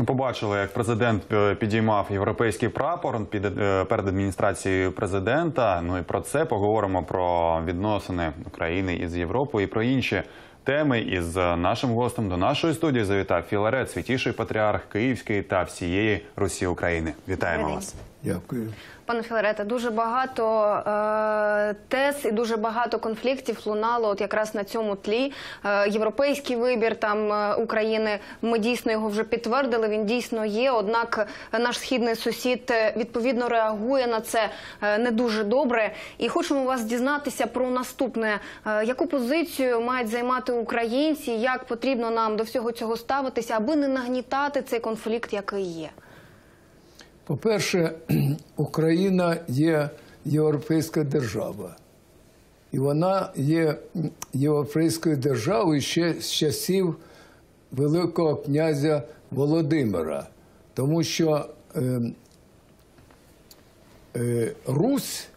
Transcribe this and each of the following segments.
Ми побачили, як президент е, підіймав європейський прапор під е, перед адміністрацією президента. Ну і про це поговоримо про відносини України із Європою і про інші теми. Із е, нашим гостем до нашої студії завітав Філарет, святіший патріарх Київський та всієї Русі України. Вітаємо вас. Дякую. Пане Філарете, дуже багато е, тез і дуже багато конфліктів лунало от якраз на цьому тлі. Е, європейський вибір там е, України. Ми дійсно його вже підтвердили. Він дійсно є. Однак наш східний сусід е, відповідно реагує на це е, не дуже добре. І хочемо вас дізнатися про наступне: Е, яку позицію мають займати українці, як потрібно нам до всього цього ставитися, аби не нагнітати цей конфлікт, який є. По-перше, Україна є європейська держава. І вона є європейською державою ще з часів Великого князя Володимира. Тому що е, е, Русь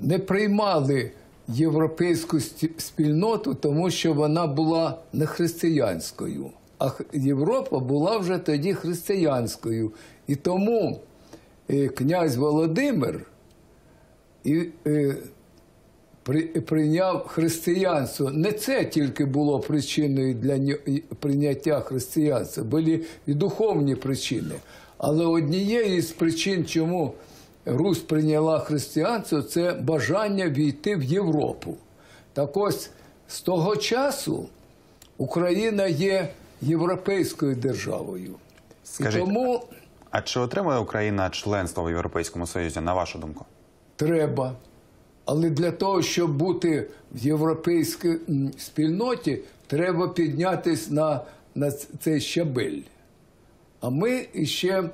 не приймали європейську спільноту, тому що вона була не християнською. А Європа була вже тоді християнською. І тому князь Володимир і, е, при, прийняв християнство. Не це тільки було причиною для прийняття християнства, були і духовні причини. Але однією з причин, чому Русь прийняла християнство, це бажання війти в Європу. Так ось з того часу Україна є європейською державою. Скажіть, І тому А чи отримує Україна членство в Європейському Союзі, на вашу думку? треба. Але для того, щоб бути в європейській спільноті, треба піднятися на, на цей щабель. А ми ще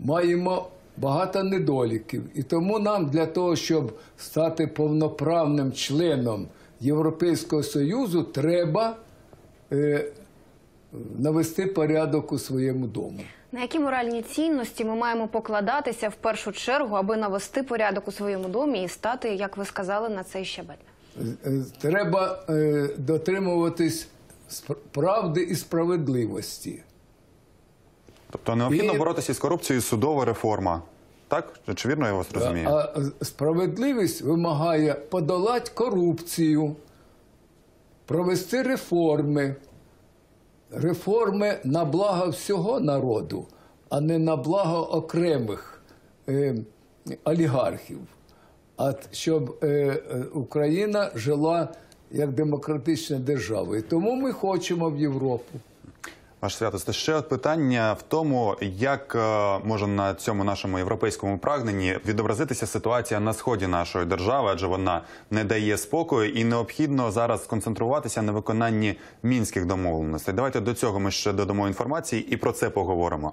маємо багато недоліків. І тому нам для того, щоб стати повноправним членом Європейського Союзу, треба е, навести порядок у своєму дому. На які моральні цінності ми маємо покладатися в першу чергу, аби навести порядок у своєму домі і стати, як ви сказали, на цей щабель? Е, Треба е, дотримуватись правди і справедливості. Тобто необхідно І- боротися з корупцією, судова реформа. Так? Чи вірно я вас розумію? А справедливість вимагає подолати корупцію, провести реформи. Реформи на благо всього народу, а не на благо окремих е, олігархів. А щоб е, е, Україна жила як демократична держава. І тому ми хочемо в Європу. Ваше святосте, ще от питання в тому, як е, може на цьому нашому європейському прагненні відобразитися ситуація на сході нашої держави, адже вона не дає спокою, і необхідно зараз сконцентруватися на виконанні мінських домовленостей. Давайте до цього ми ще додамо інформації і про це поговоримо.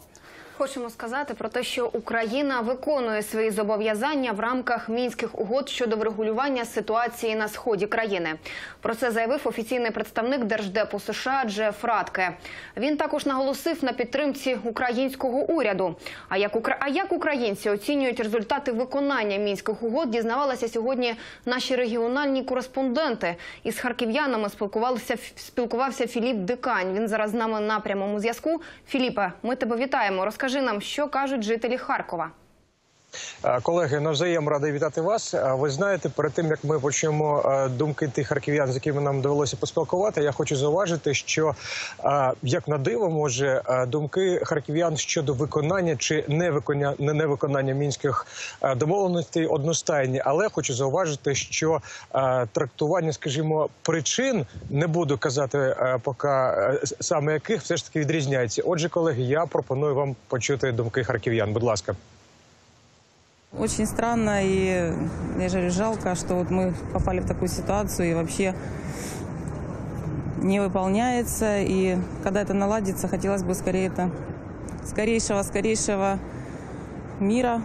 Хочемо сказати про те, що Україна виконує свої зобов'язання в рамках мінських угод щодо врегулювання ситуації на сході країни. Про це заявив офіційний представник держдепу США Джеф Радке. Він також наголосив на підтримці українського уряду. А як укра... а як українці оцінюють результати виконання мінських угод, дізнавалися сьогодні наші регіональні кореспонденти. Із харків'янами спілкувалися спілкувався Філіп Дикань. Він зараз з нами на прямому зв'язку. Філіпе, ми тебе вітаємо. Розкажи нам, що кажуть жителі Харкова. Е, Колеги, навзаєм радий вітати вас. Е, Ви знаєте, перед тим як ми почнемо е, думки тих харків'ян, з якими нам довелося поспілкувати, я хочу зауважити, що як на диво, може думки харків'ян щодо виконання чи невиконання не невиконання мінських домовленостей одностайні. Але хочу зауважити, що трактування, скажімо, причин не буду казати поки саме яких все ж таки відрізняється. Отже, колеги, я пропоную вам почути думки харків'ян. Будь ласка. Очень странно и, я же жалко, что вот мы попали в такую ситуацию и вообще не выполняется. И когда это наладится, хотелось бы скорее это скорейшего, скорейшего мира.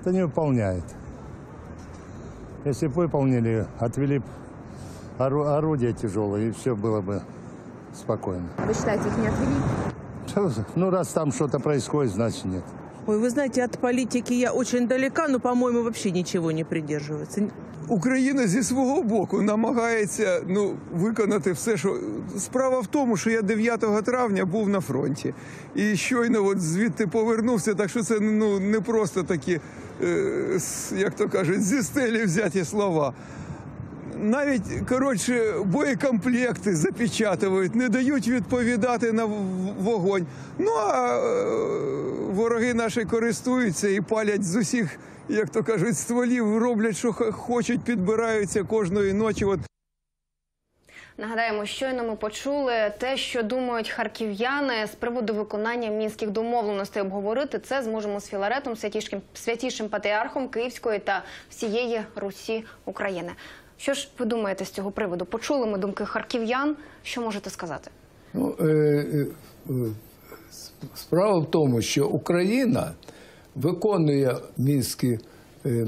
Это не выполняет. Если бы выполнили, отвели б ору- орудия тяжелые, и все было бы спокойно. Вы считаете, их не отвели? Ну, раз там что-то происходит, значит нет. Ой, вы знаете, от политики я очень далека, но, по-моему, вообще ничего не придерживается. Україна зі свого боку намагається ну, виконати все, що справа в тому, що я 9 травня був на фронті і щойно от звідти повернувся. Так що це ну не просто такі, е, як то кажуть, зі стелі взяті слова. Навіть коротше боєкомплекти запечатують, не дають відповідати на вогонь. Ну а е, вороги наші користуються і палять з усіх, як то кажуть, стволів, роблять, що хочуть, підбираються кожної ночі. От Нагадаємо, щойно ми почули те, що думають харків'яни з приводу виконання мінських домовленостей. Обговорити це зможемо з Філаретом, святішим, святішим патріархом Київської та всієї Русі України. Що ж ви думаєте з цього приводу? Почули ми думки харків'ян. Що можете сказати? Ну, е, е, е, справа в тому, що Україна виконує мінські е,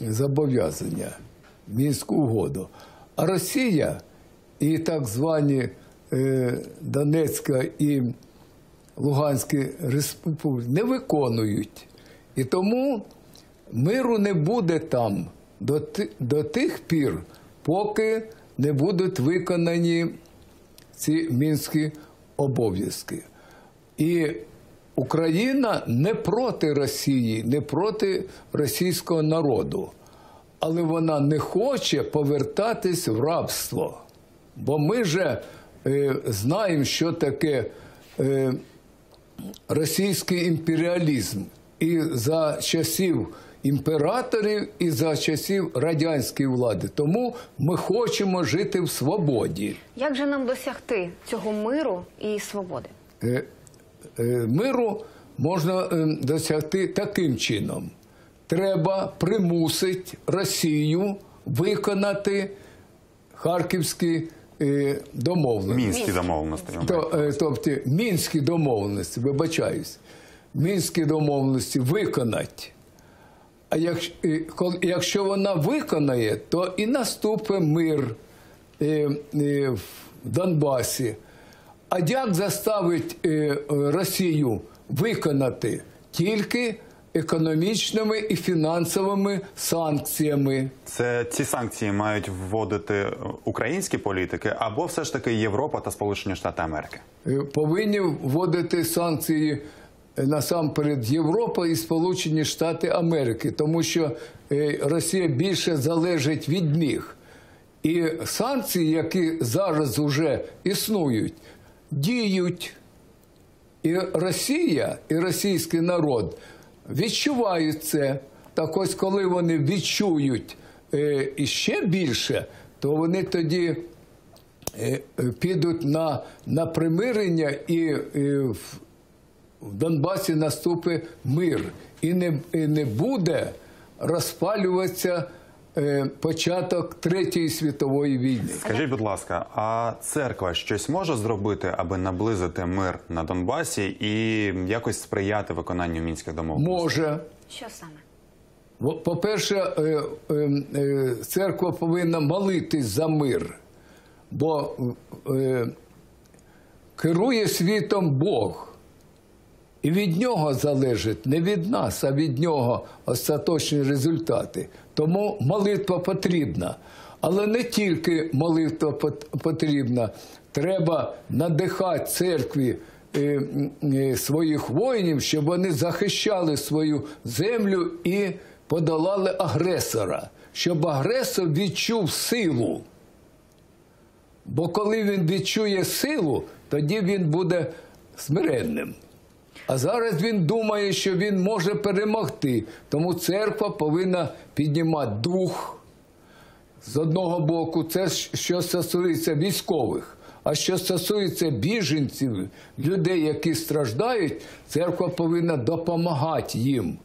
зобов'язання, мінську угоду, а Росія і так звані е, Донецька і Луганські республіки не виконують. І тому миру не буде там до, до тих пір, поки не будуть виконані ці мінські обов'язки. І Україна не проти Росії, не проти російського народу, але вона не хоче повертатись в рабство. Бо ми же е, знаємо, що таке е, російський імперіалізм і за часів імператорів, і за часів радянської влади. Тому ми хочемо жити в свободі. Як же нам досягти цього миру і свободи? Е, е, миру можна е, досягти таким чином. Треба примусити Росію виконати харківські домовленості. Мінські домовленості. Тобто мінські домовленості, вибачаюсь, мінські домовленості виконать. А якщо, якщо вона виконає, то і наступить мир е, е, в Донбасі. А як заставить е, Росію виконати тільки економічними і фінансовими санкціями? Це ці санкції мають вводити українські політики або все ж таки Європа та Сполучені Штати Америки. Повинні вводити санкції насамперед Європа і Сполучені Штати Америки, тому що е, Росія більше залежить від них. І санкції, які зараз вже існують, діють. І Росія, і російський народ відчувають це. Так ось, коли вони відчують е, іще більше, то вони тоді е, підуть на, на примирення і, в, Донбасі наступить мир. І не, і не буде розпалюватися е, початок Третьої світової війни. Скажіть, будь ласка, а церква щось може зробити, аби наблизити мир на Донбасі і якось сприяти виконанню мінських домовленостей? Може. Що саме? По-перше, е, е, е, церква повинна молитись за мир, бо е, керує світом Бог. І від нього залежить не від нас, а від нього остаточні результати. Тому молитва потрібна. Але не тільки молитва потрібна, треба надихати церкві е, е, своїх воїнів, щоб вони захищали свою землю і подолали агресора, щоб агресор відчув силу. Бо коли він відчує силу, тоді він буде смиренним. А зараз він думає, що він може перемогти. Тому церква повинна піднімати дух з одного боку, це що стосується військових. А що стосується біженців, людей, які страждають, церква повинна допомагати їм.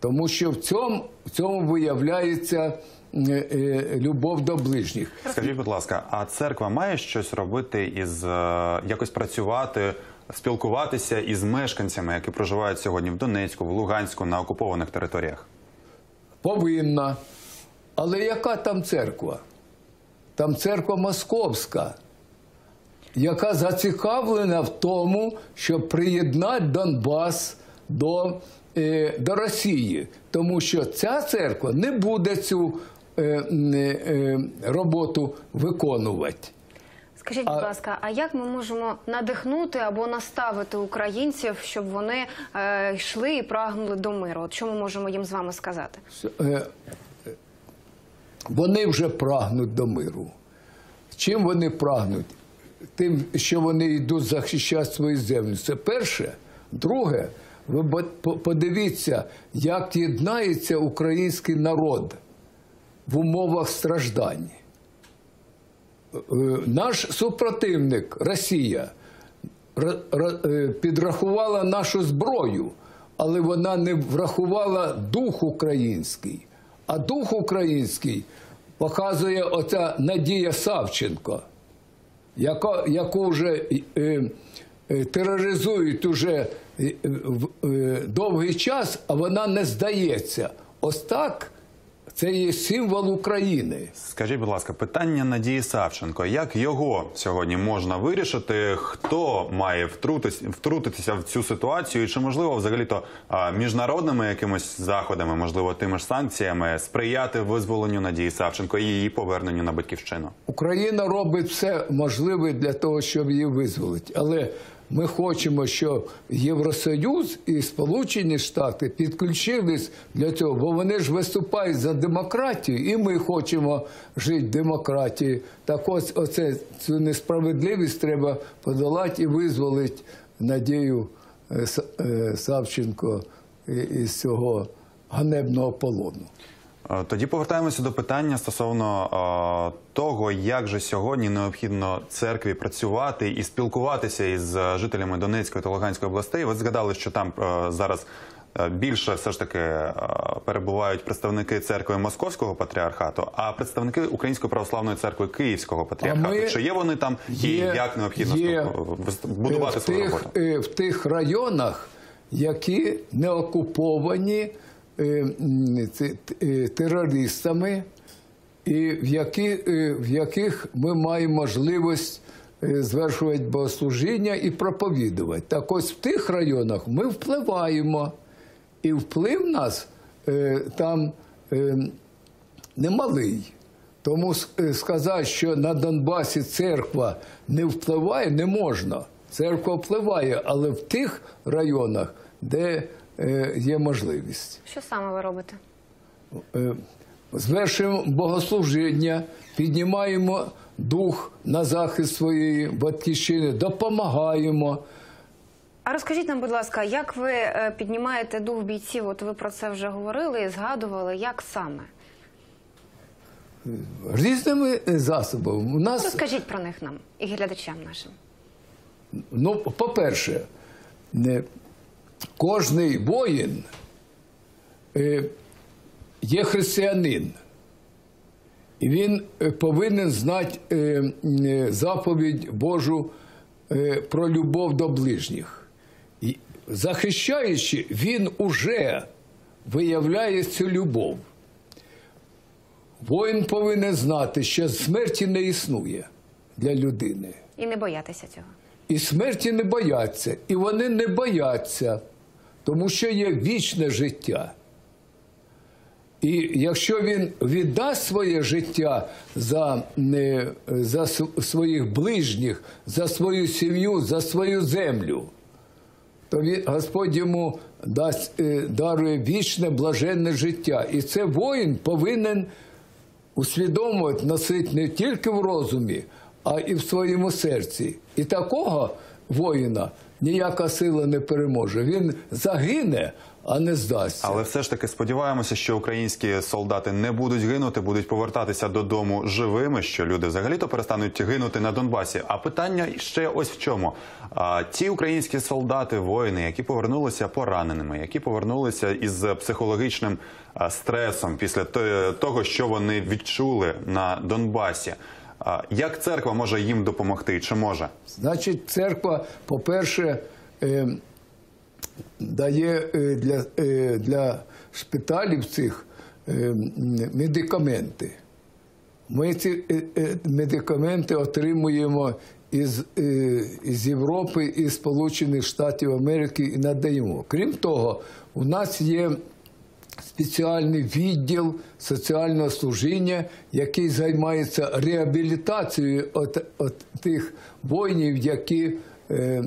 Тому що в цьому, в цьому виявляється е, е, любов до ближніх. Скажіть, будь ласка, а церква має щось робити із е, якось працювати, спілкуватися із мешканцями, які проживають сьогодні в Донецьку, в Луганську на окупованих територіях? Повинна. Але яка там церква? Там церква московська, яка зацікавлена в тому, щоб приєднати Донбас до е, до Росії, тому що ця церква не буде цю е, е, роботу виконувати. Скажіть, будь ласка, а як ми можемо надихнути або наставити українців, щоб вони е, йшли і прагнули до миру? От що ми можемо їм з вами сказати? Е, Вони вже прагнуть до миру. Чим вони прагнуть? Тим, що вони йдуть захищати свою землю. Це перше. Друге, ви подивіться, як єднається український народ в умовах страждань. Наш супротивник Росія е, підрахувала нашу зброю, але вона не врахувала дух український. А дух український показує оця Надія Савченко, яка, яку вже е, е, тероризують уже е, е, довгий час, а вона не здається. Ось так це є символ України. Скажіть, будь ласка, питання Надії Савченко. Як його сьогодні можна вирішити? Хто має втрутись- втрутитися в цю ситуацію? І чи можливо взагалі-то міжнародними якимось заходами, можливо, тими ж санкціями, сприяти визволенню Надії Савченко і її поверненню на батьківщину? Україна робить все можливе для того, щоб її визволити. Але ми хочемо, щоб Євросоюз і Сполучені Штати підключились для цього, бо вони ж виступають за демократію, і ми хочемо жити в демократії. Так ось оце, цю несправедливість треба подолати і визволити Надію е, е, Савченко із цього ганебного полону. Е, Тоді повертаємося до питання стосовно е, того, як же сьогодні необхідно церкві працювати і спілкуватися із е, жителями Донецької та Луганської областей. Ви згадали, що там е, зараз більше все ж таки е, перебувають представники церкви Московського патріархату, а представники Української православної церкви Київського патріархату. ми- Чи є вони там і як необхідно є, будувати в свою тих, роботу? В тих районах, які не окуповані терористами, і в, які, е, в яких ми маємо можливість е, звершувати богослужіння і проповідувати. Так ось в тих районах ми впливаємо. І вплив нас е, там е, немалий. Тому е, сказати, що на Донбасі церква не впливає, не можна. Церква впливає, але в тих районах, де е, є можливість. Що саме ви робите? Е, Звершуємо богослужіння, піднімаємо дух на захист своєї батьківщини, допомагаємо. А розкажіть нам, будь ласка, як ви е, піднімаєте дух бійців? От ви про це вже говорили і згадували. Як саме? Різними е, засобами. У нас Розкажіть про них нам і глядачам нашим. Ну, по-перше, кожний воїн е, є християнин. І він е, повинен знати е, заповідь Божу про любов до ближніх. І, захищаючи, він уже виявляє цю любов. Воїн повинен знати, що смерті не існує для людини. І не боятися цього. І смерті не бояться, і вони не бояться, тому що є вічне життя. І якщо він віддасть своє життя за, не, за своїх ближніх, за свою сім'ю, за свою землю, то він, Господь йому дасть, е, дарує вічне блаженне життя. І це воїн повинен усвідомувати, носити не тільки в розумі, а і в своєму серці. І такого воїна ніяка сила не переможе. Він загине, а не здасться. Але все ж таки сподіваємося, що українські солдати не будуть гинути, будуть повертатися додому живими. Що люди взагалі-то перестануть гинути на Донбасі. А питання ще ось в чому: а, ті українські солдати, воїни, які повернулися пораненими, які повернулися із психологічним стресом після того, що вони відчули на Донбасі. Як церква може їм допомогти? Чи може? Значить, церква, по-перше, е, дає е, для, е, для шпиталів цих медикаменти. Ми ці медикаменти отримуємо із, із Європи і Сполучених Штатів Америки і надаємо. Крім того, у нас є спеціальний відділ соціального служіння, який займається реабілітацією от, от тих воїнів, які е,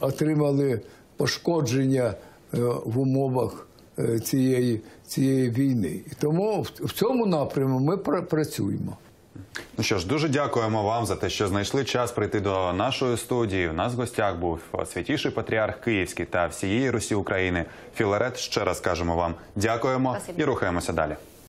отримали пошкодження е, в умовах е, цієї, цієї війни. І тому в, в цьому напрямку ми пр працюємо. Ну що ж, дуже дякуємо вам за те, що знайшли час прийти до нашої студії. У нас в гостях був святіший патріарх Київський та всієї Русі України Філарет. Ще раз кажемо вам дякуємо Спасибо. і рухаємося далі.